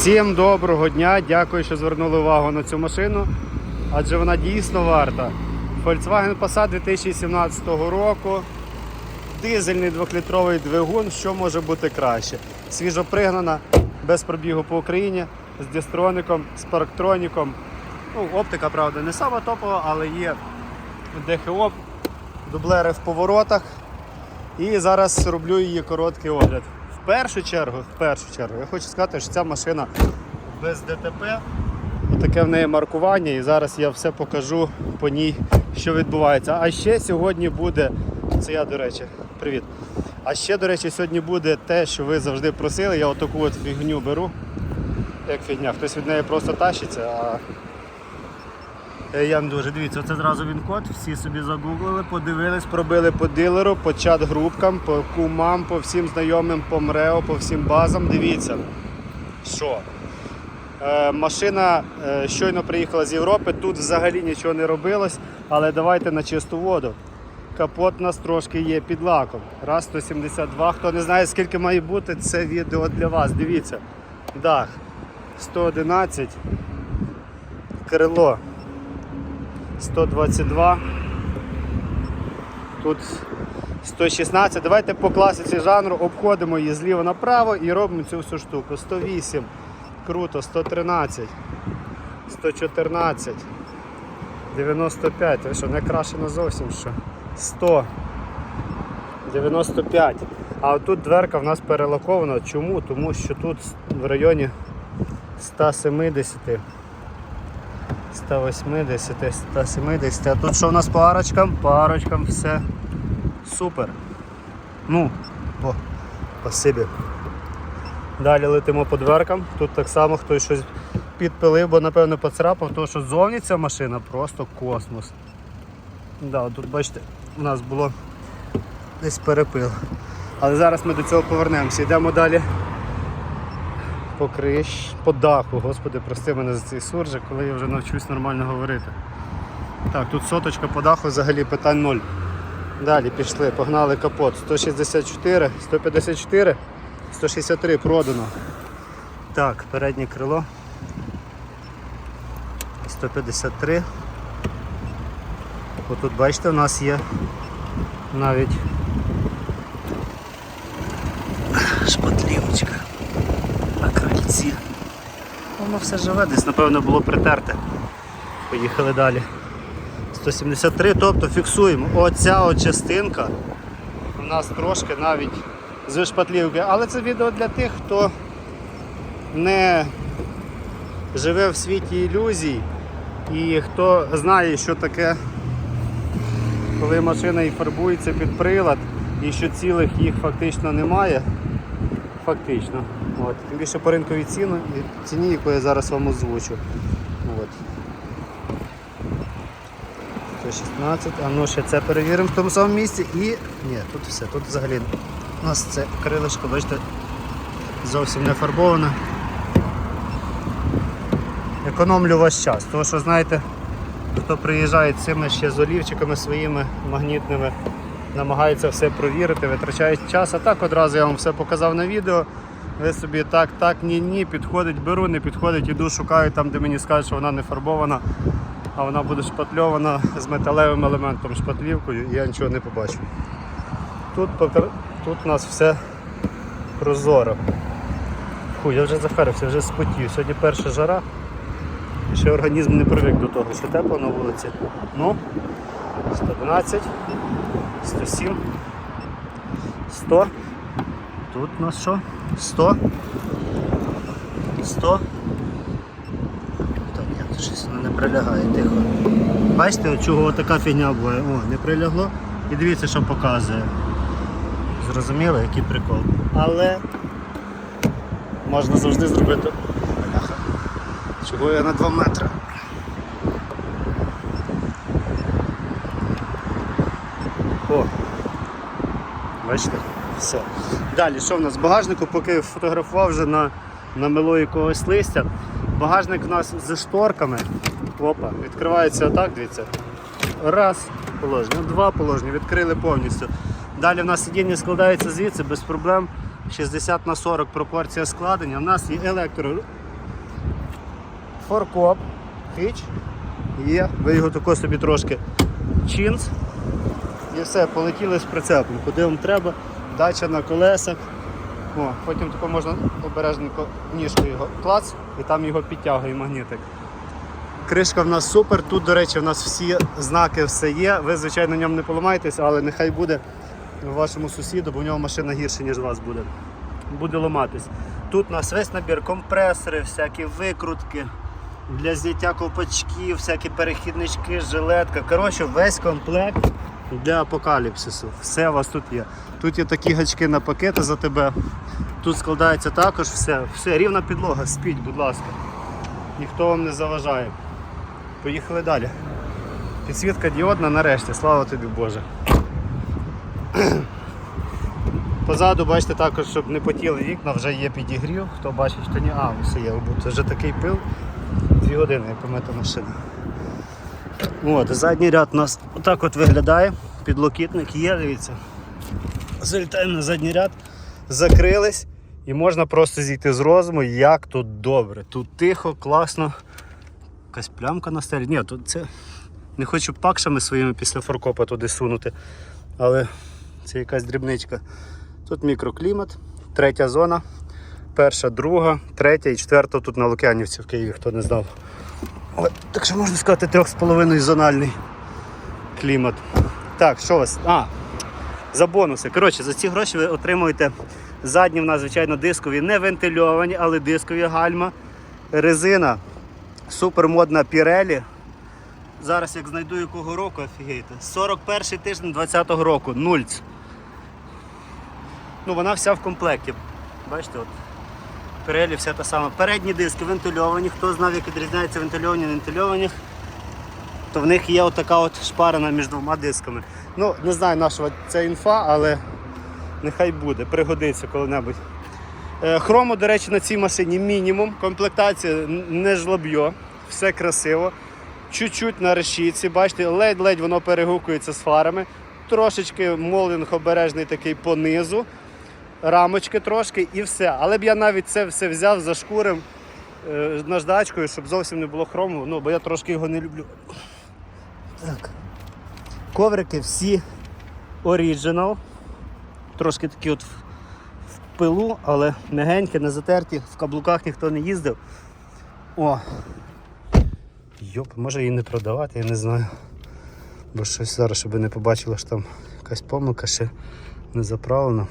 Всім доброго дня, дякую, що звернули увагу на цю машину, адже вона дійсно варта. Volkswagen Passat 2017 року. Дизельний 2-літровий двигун, що може бути краще. Свіжо пригнана, без пробігу по Україні, з дистроником, з парктроніком. Ну, оптика, правда, не сама топова, але є ДХО, дублери в поворотах. І зараз роблю її короткий огляд. Першу чергу, в першу чергу, я хочу сказати, що ця машина без ДТП. Таке в неї маркування, і зараз я все покажу по ній, що відбувається. А ще сьогодні буде, це я, до речі, привіт. А ще, до речі, сьогодні буде те, що ви завжди просили. Я отаку от фігню беру. Як фігня, хтось від неї просто тащиться, а я не дуже дивіться, це зразу він код, всі собі загуглили, подивились, пробили по дилеру, по чат-групкам, по кумам, по всім знайомим, по МРЕО, по всім базам. Дивіться, що е, машина е, щойно приїхала з Європи, тут взагалі нічого не робилось, але давайте на чисту воду. Капот у нас трошки є під лаком. Раз 172. Хто не знає, скільки має бути, це відео для вас. Дивіться. Дах 111, крило 122. Тут 116. Давайте по класиці жанру обходимо її зліва направо і робимо цю всю штуку. 108. Круто, 113, 114, 95. Ви що, не крашено зовсім що? 100. 95. А отут дверка в нас перелакована. Чому? Тому що тут в районі 170. 180, 170. А тут що у нас по арочкам? По арочкам все супер. Ну, о, спасибі. Далі летимо по дверкам. Тут так само хтось щось підпилив, бо напевно поцарапав, тому що зовні ця машина просто космос. Да, тут бачите, у нас було десь перепил. Але зараз ми до цього повернемося. Йдемо далі по криш, по даху. Господи, прости мене за цей суржик, коли я вже навчусь нормально говорити. Так, тут соточка по даху взагалі питань ноль. Далі пішли, погнали капот. 164, 154, 163 продано. Так, переднє крило. 153. Отут бачите, у нас є навіть Воно все живе, десь напевно було притерте. Поїхали далі. 173, тобто фіксуємо. Оця от частинка у нас трошки навіть з шпатлівки. Але це відео для тих, хто не живе в світі ілюзій і хто знає, що таке, коли машина і фарбується під прилад, і що цілих їх фактично немає. Фактично. От. Тим більше по ринковій ціні, ціні, яку я зараз вам озвучу. От. 116, а ну ще це перевіримо в тому самому місці і... Ні, тут все, тут взагалі у нас це крилишко, бачите, зовсім не фарбоване. Економлю ваш час, тому що знаєте, хто приїжджає цими ще з своїми магнітними, намагається все провірити, витрачає час, а так одразу я вам все показав на відео. Ви собі так, так, ні, ні, підходить, беру, не підходить, іду, шукаю там, де мені скажуть, що вона не фарбована, а вона буде шпатльована з металевим елементом, шпатлівкою, і я нічого не побачу. Тут, тут у нас все прозоро. Фу, я вже захарився, вже спотів. Сьогодні перша жара. І ще організм не привик до того, що тепло на вулиці. Ну, 111, 107, 100. Тут у нас що? 100. 100. Та ні, щось не прилягає, тихо. Бачите, чого така фігня буває? О, не прилягло. І дивіться, що показує. Зрозуміли, який прикол. Але можна завжди зробити. Чого я на 2 метри? О! Бачите? Все. Далі, що в нас? В багажнику, поки фотографував вже на, намело якогось листя. Багажник у нас зі шторками. Опа, відкривається отак, дивіться. Раз положення, два положення, відкрили повністю. Далі в нас сидіння складається звідси без проблем. 60 на 40 пропорція складення. У нас є електро форкоп, хич, є, ви його тако собі трошки чінц. І все, полетіли з прицепом. Куди вам треба, дача на колесах. О, потім тако можна обережненько ніжкою його клац і там його підтягує магнітик. Кришка в нас супер. Тут, до речі, в нас всі знаки все є. Ви, звичайно, на ньому не поламаєтесь, але нехай буде вашому сусіду, бо в нього машина гірше, ніж у вас буде. Буде ламатись. Тут у нас весь набір компресори, всякі викрутки для зняття ковпачків, всякі перехіднички, жилетка. Коротше, весь комплект для апокаліпсису. Все у вас тут є. Тут є такі гачки на пакети за тебе. Тут складається також все. Все, рівна підлога, спіть, будь ласка. Ніхто вам не заважає. Поїхали далі. Підсвітка діодна нарешті, слава тобі Боже. Позаду, бачите, також, щоб не потіли вікна, вже є підігрів. Хто бачить, хто ні. А, все є, вже такий пил. Дві години, як помита машина. От, задній ряд у нас отак от виглядає. Підлокітник є, дивіться. Залітаємо на задній ряд, закрились і можна просто зійти з розуму, як тут добре. Тут тихо, класно. Якась плямка на стелі. Ні, тут це. Не хочу пакшами своїми після форкопа туди сунути, але це якась дрібничка. Тут мікроклімат, третя зона, перша, друга, третя і четверта тут на Лук'янівці в Києві, хто не знав. От, так що можна сказати, трьох з половиною зональний клімат. Так, що у вас? А, за бонуси. Коротше, за ці гроші ви отримуєте задні в нас, звичайно, дискові, не вентильовані, але дискові гальма. Резина супермодна Pirelli. Зараз як знайду якого року, офігейте. 41 тиждень 20-го року, нульц. Ну, вона вся в комплекті. Бачите, от. Pirelli вся та сама. Передні диски вентильовані. Хто знав, як відрізняється вентильовані від вентильованих, то в них є отака от шпарина між двома дисками. Ну, не знаю нашого це інфа, але нехай буде, пригодиться коли-небудь. Е, Хрому, до речі, на цій машині мінімум. Комплектація не жлоб'йо, все красиво. Чуть-чуть на решітці, бачите, ледь-ледь воно перегукується з фарами. Трошечки молінг обережний такий по низу, рамочки трошки і все. Але б я навіть це все взяв за шкурем е, наждачкою, щоб зовсім не було хрому, ну, бо я трошки його не люблю. Так. Коврики всі оріджинал. Трошки такі от в пилу, але мягенькі, не затерті, в каблуках ніхто не їздив. О! Йоп, може її не продавати, я не знаю. Бо щось зараз, щоб не побачили, що там якась помилка ще не заправлена.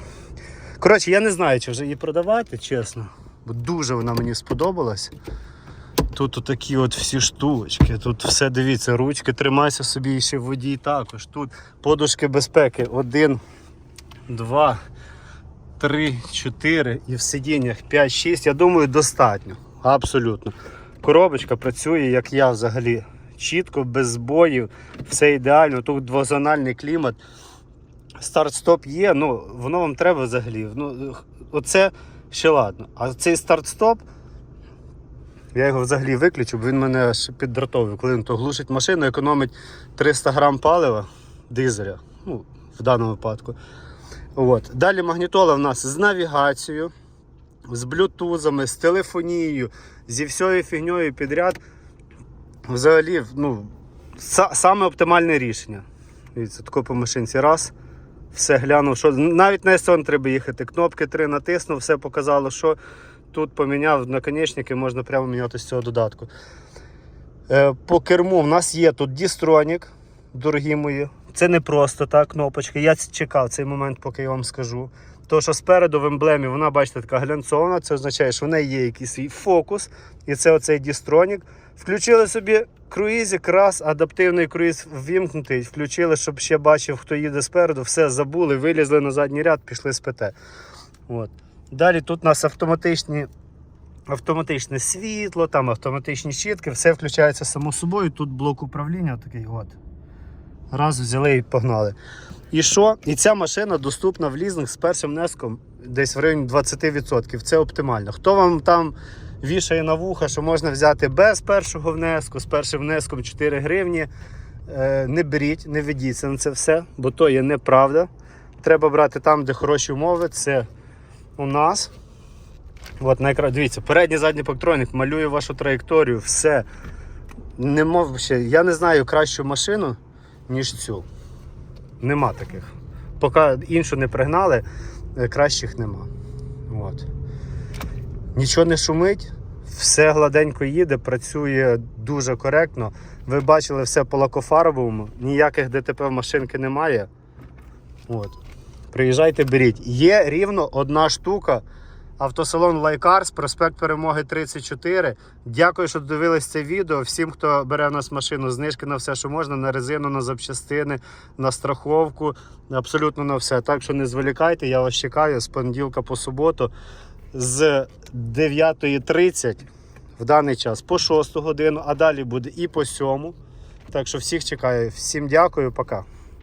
Коротше, я не знаю, чи вже її продавати, чесно. Бо дуже вона мені сподобалась. Тут такі от всі штучки, тут все дивіться, ручки тримайся собі ще в воді також. Тут подушки безпеки. Один, два, три, чотири і в сидіннях 5-6. Я думаю, достатньо. Абсолютно. Коробочка працює, як я взагалі. Чітко, без збоїв, все ідеально. Тут двозональний клімат. Старт-стоп є, ну воно вам треба взагалі. Ну, оце ще ладно. А цей старт-стоп. Я його взагалі виключу, бо він мене аж піддратовує. Коли він то глушить машину, економить 300 грам палива дизеля. Ну, в даному випадку. От. Далі магнітола в нас з навігацією, з блютузами, з телефонією, зі всією фігньою підряд. Взагалі, ну, са- саме оптимальне рішення. Дивіться, тако по машинці раз. Все глянув, що навіть на S1 треба їхати. Кнопки 3 натиснув, все показало, що тут поміняв наконечники, можна прямо міняти з цього додатку. Е, по керму в нас є тут дістронік, дорогі мої. Це не просто так кнопочки. Я чекав цей момент, поки я вам скажу. То, що спереду в емблемі вона, бачите, така глянцована, це означає, що в неї є якийсь свій фокус, і це оцей дістронік. Включили собі круїзик, раз, адаптивний круїз ввімкнутий, включили, щоб ще бачив, хто їде спереду, все забули, вилізли на задній ряд, пішли з ПТ. От. Далі тут у нас автоматичні, автоматичне світло, там автоматичні щітки, все включається само собою. Тут блок управління такий от. Раз взяли і погнали. І що? І ця машина доступна в лізинг з першим внеском десь в районі 20%. Це оптимально. Хто вам там вішає на вуха, що можна взяти без першого внеску, з першим внеском 4 гривні. Е, Не беріть, не ведіться на це все, бо то є неправда. Треба брати там, де хороші умови. Це у нас. От на екрані, дивіться, передній задній пактроник малює вашу траєкторію, все. Нема, ще, я не знаю кращу машину, ніж цю. Нема таких. Поки іншу не пригнали, е, кращих нема. От. Нічого не шумить, все гладенько їде, працює дуже коректно. Ви бачили все по лакофарбовому, ніяких ДТП в машинки немає. От. Приїжджайте, беріть. Є рівно одна штука. Автосалон Лайкарс, проспект Перемоги 34. Дякую, що дивились це відео. Всім, хто бере в нас машину, знижки на все, що можна, на резину, на запчастини, на страховку, абсолютно на все. Так що не зволікайте, я вас чекаю з понеділка по суботу з 9.30 в даний час по 6 годину, а далі буде і по 7. Так що всіх чекаю. Всім дякую, пока.